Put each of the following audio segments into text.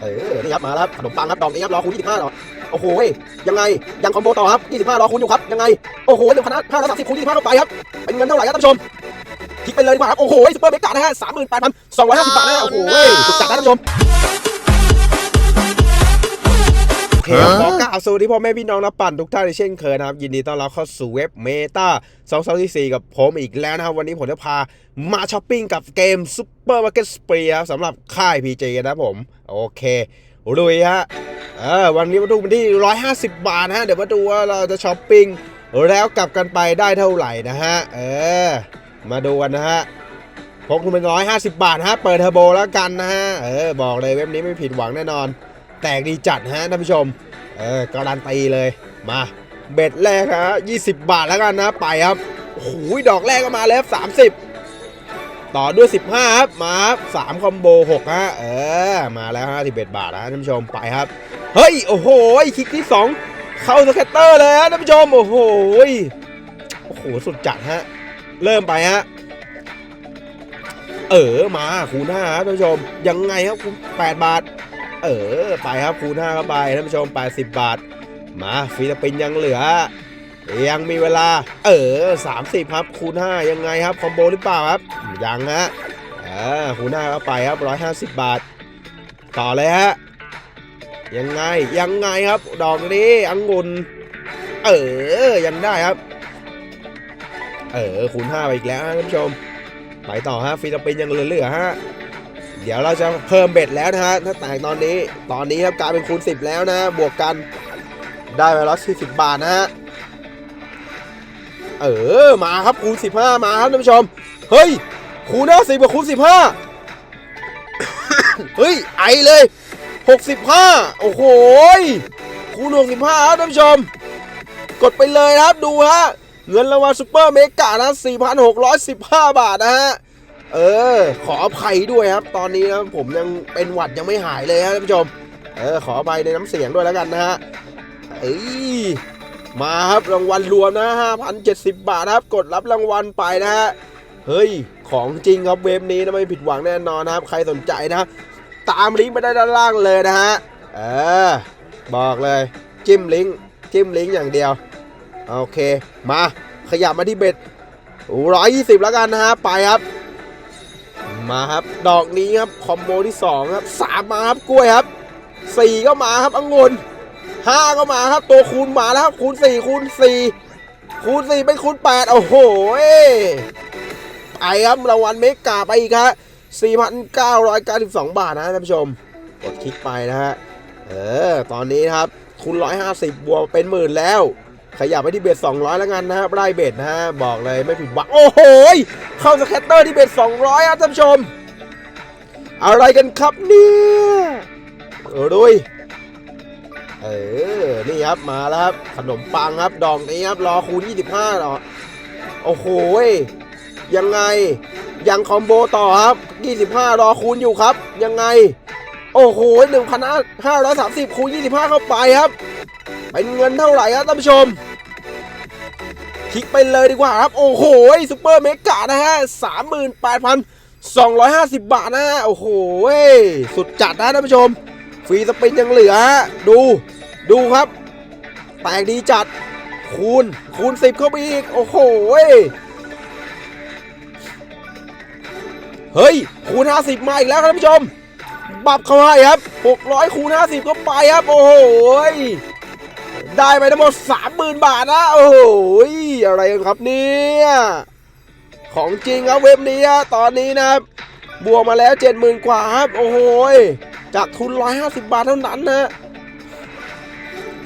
เออนี่ครับมาแล้วครับขนมปังครับดอกนี้ครับรอคูณ25หรอโอ้โหยังไงยังคอมโบต่อครับ25รอคูณอยู่ครับยังไงโอ้โหหนึ่งพันห้าร้อยสามสิบคูณ25เข้าไปครับเป็นเงินเท่าไหร่ครับท่านผู้ชมคลิกไปเลยดีกว่าครับโอ้โหซุปเปอร์เมกะนะฮะ38,250บาทนะฮะโอ้โหสุดจัดนะท่านผู้ชม เคครับขอกล่าวสวัสดีพ่อแม่พี่น้องนักปั่นทุกท่านเช่นเคยนะครับ ยินดีต้อนรับเข้าสู่เว็บเมตา2224กับผมอีกแล้วนะครับ วันนี้ผมจะพามาช้อปปิ้งกับเกม Super Market Spree ครับสำหรับค่าย PJ นะครับผม โอเคลุยฮะเออวันนี้มาดูกันที่ 150 บาทนะฮะ เดี๋ยวมาดูว่าเราจะช้อปปิ้งแล้วกลับกันไปได้เท่าไหร่นะฮะ เออ มาดูกันนะฮะพกทุนเป็น150 บาทนะฮะ เปิดเทอร์โบแล้วกันนะฮะ เออ บอกเลยเว็บนี้ไม่ผิดหวังแน่นอน แตกดีจัดฮะท่านผู้ชม เออการันตีเลย มาเบ็ดแรกฮะ20 บาทแล้วกันนะ ไปครับโอ้โหดอกแรกก็มาแล้วครับ30 ต่อด้วย 15 ครับ มาครับ3คอมโบ6ฮะ เออ มาแล้วฮะ11บาทนะท่านผู้ชม ไปครับ เฮ้ย โอ้โห คลิกที่ 2 เข้าสแคตเตอร์เลยฮะท่านผู้ชม โอ้โห โอ้โห สุดจัดฮะ เริ่มไปฮะเออมาคูณ5ครับท่านผู้ชม ยังไงครับคูณ8บาท เออ ไปครับคูณ5เข้าไปท่านผู้ชม 80 บาท มาฟิลิปปินส์ยังเหลือ ยังมีเวลา เออ 30 ครับคูณ5ยังไงครับ คอมโบหรือเปล่าครับ ยังฮะอ่าคูณ5เข้าไปครับ 150 บาท ต่อเลยฮะยังไงยังไงครับ ดอกนี้อังุนเออยังได้ครับ เออคูณ5ไปอีกแล้วท่านผู้ชม ไปต่อฮะฟิลิปปินส์ยังเหลือๆฮะ ดี๋ยวเราจะเพิ่มเบ็ดแล้วนะฮะถ้าแตกตอนนี้ตอนนี้ครับกลายเป็นคูณ 10 แล้วนะบวกกันได้ไปร้อยสี่สิบบาทนะฮะเออมาครับคูณ 15 มาครับท่านผู้ชม เฮ้ยคูณ50กับคูณ 15 เฮ้ยไอเลย 65 โอ้โหคูณ65ครับท่านผู้ชม กดไปเลยครับดูฮะเงินรางวัลซูเปอร์เมกะนะ4,615 บาทนะฮะ เออ ขออภัยด้วยครับ ตอนนี้นะผมยังเป็นหวัดยังไม่หายเลยครับท่านผู้ชม เออ ขออภัยในน้ำเสียงด้วยแล้วกันนะฮะเอ้ยมาครับรางวัลรวมนะ5,070 บาทครับ กดรับรางวัลไปนะฮะ เฮ้ย ของจริงครับเว็บนี้นะไม่ผิดหวังแน่นอนนะครับ ใครสนใจนะ ตามลิงก์ไปได้ด้านล่างเลยนะฮะ เออ บอกเลย จิ้มลิงก์ จิ้มลิงก์อย่างเดียว โอเค มา ขยับมาที่เบ็ด120 แล้วกันนะฮะ ไปครับ มาครับ ดอกนี้ครับคอมโบที่2ครับ3มาครับกล้วยครับ4ก็มาครับองุ่น5ก็มาครับ ตัวคูณมาแล้วครับคูณ4คูณ4คูณ4เป็นคูณ8โอ้โหไปครับรางวัลเมกาไปอีกครับ4,992บาทนะท่านผู้ชมกดคลิกไปนะฮะเออตอนนี้ครับคูณ150บวกเป็นหมื่นแล้ว ขยับไปที่เบ็ด200แล้วกันนะครับไล่เบ็ดนะฮะบอกเลยไม่ผิดหวังโอ้โห เข้าสแคตเตอร์ที่เบ็ด200 ครับท่านผู้ชม อะไรกันครับเนี่ยเออดุยเออ นี่ครับมาแล้วครับ ขนมปังครับ ดอกนี้ครับ รอคูณ 25หรอโอ้โหยยังไง ยังคอมโบต่อครับ 25 รอคูณอยู่ครับ ยังไง โอ้โห1,530 คูณ 25 เข้าไปครับ เป็นเงินเท่าไหร่ครับท่านผู้ชม คลิกไปเลยดีกว่าครับ โอ้โหซูเปอร์เมกะนะฮะ38,250บบาทนะฮะโอ้โหสุดจัดนะท่านผู้ชม ฟรีสปินยังเหลือ ดู ดูครับ แตกดีจัด คูณ คูณ10เข้าไปอีก โอ้โหเฮ้ย คูณ 50 มาอีกแล้วครับท่านผู้ชม บับเข้าให้ครับ 600 คูณ 50 เข้าไปครับ โอ้โห ได้ไปทั้งหมด30,000 บาทนะ โอ้โหอะไรกันครับเนี่ยของจริงครับเว็บนี้ตอนนี้นะครับบวกมาแล้ว 70,000 กว่าครับ โอ้โหจากทุน 150 บาทเท่านั้นนะ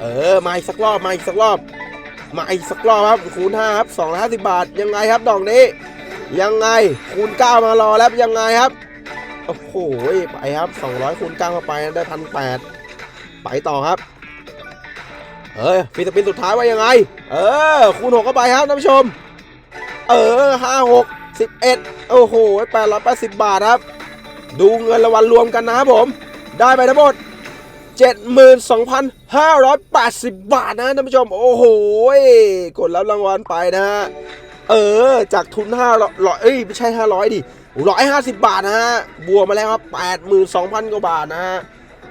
เออมาอีกสักรอบมาอีกสักรอบมาอีกสักรอบครับคูณ5ครับ250 บาทยังไงครับดอกนี้ยังไงคูณ9มารอแล้วยังไงครับโอ้โหไปครับ 200คูณ9เข้าไปได้พันแปดไปต่อครับ เออฟิลิปปินสุดท้ายว่ายังไง เออ คูณ6เข้าไปครับท่านผู้ชม เออ5 6 11โอ้โห880บาทครับ ดูเงินรางวัลรวมกันนะครับผม ได้ไปทั้งหมด72,580 บาทนะท่านผู้ชม โอ้โห กดรับรางวัลไปนะฮะ เออ จากทุน500เอ้ย ไม่ใช่ 500 ดิ 150 บาทนะฮะ บวกมาแล้วครับ 82,000 กว่าบาทนะฮะ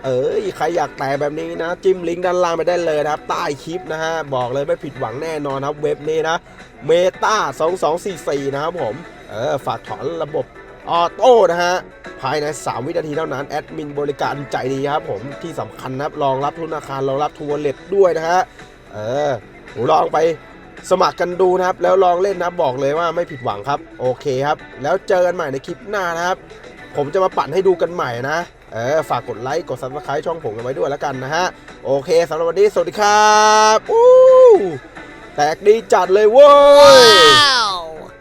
เอ้ยใครอยากแตกแบบนี้นะ จิ้มลิงก์ด้านล่างไปได้เลยนะครับใต้คลิปนะฮะบอกเลยไม่ผิดหวังแน่นอนครับเว็บนี้นะเมตา2244 นะครับผม เออ ฝากถอนระบบออโต้นะฮะ ภายใน 3 วินาทีเท่านั้น แอดมินบริการใจดีครับผมที่สำคัญนะครับรองรับทุนธนาคารรองรับทัวร์เล็ตด้วยนะฮะ เออลองไปสมัครกันดูนะครับ แล้วลองเล่นนะบอกเลยว่าไม่ผิดหวังครับ โอเคครับ แล้วเจอกันใหม่ในคลิปหน้านะครับ ผมจะมาปั่นให้ดูกันใหม่นะ เออ ฝากกดไลค์กด subscribe ช่องผมกันไว้ด้วยแล้วกันนะฮะ โอเคสำหรับวันนี้ สวัสดีครับอู้แตกดีจัดเลยเว้ย Wow!